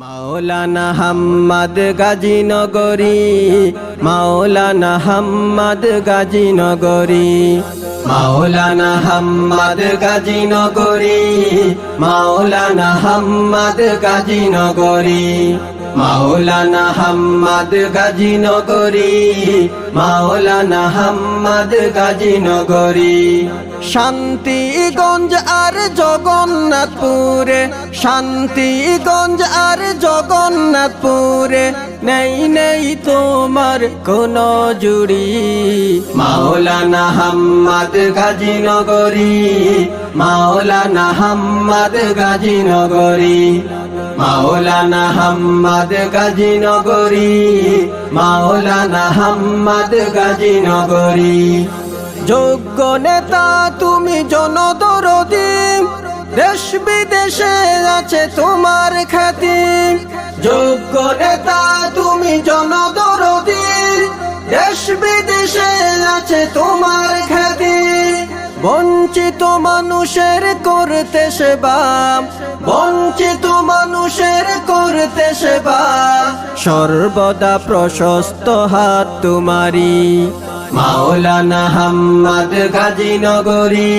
মাওলানা হাম্মাদ গাজী নগরী, মাওলানা হাম্মাদ গাজী নগরী, মাওলানা হাম্মাদ গাজী নগরী, মাওলানা হাম্মাদ গাজী নগরী, মাওলানা হাম্মাদ গাজী নগরী মাওলানা হাম্মাদ গাজী নগরী। শান্তিগঞ্জ আর জগন্নাথপুরে শান্তিগঞ্জ আর জগন্নাথপুরে নেই নেই তোমার কোন জুড়ি। মাওলানা হাম্মাদ গাজী নগরী মাওলানা হাম্মাদ গাজী নগরী মাওলানা হাম্মাদ গাজী নগরী। মাওলানা হাম্মদ গাজী নগরী যোগ্য নেতা তুমি জনদরদি। দেশ বিদেশে আছে তোমার খ্যাতি। যোগ্য নেতা তুমি জনদরদি। দেশ বিদেশে আছে তোমার বঞ্চিত মানুষের করতে সেবা বঞ্চিত মানুষের করতে সেবা। সর্বদা প্রশস্ত হাত তোমারি মাওলানা হাম্মাদ গাজী নগরী,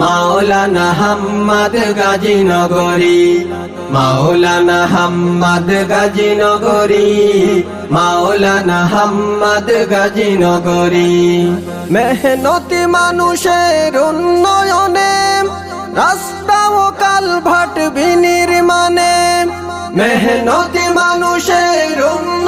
মাওলানা হাম্মাদ গাজী নগরী, মাওলানা হাম্মাদ গাজী নগরী, মাওলানা হাম্মাদ গাজী নগরী। মেহনতি মানুষের উন্নয়নে, রাস্তা ও কালভাট বিনির্মাণে, মেহনতি মানুষের উন্নয়নে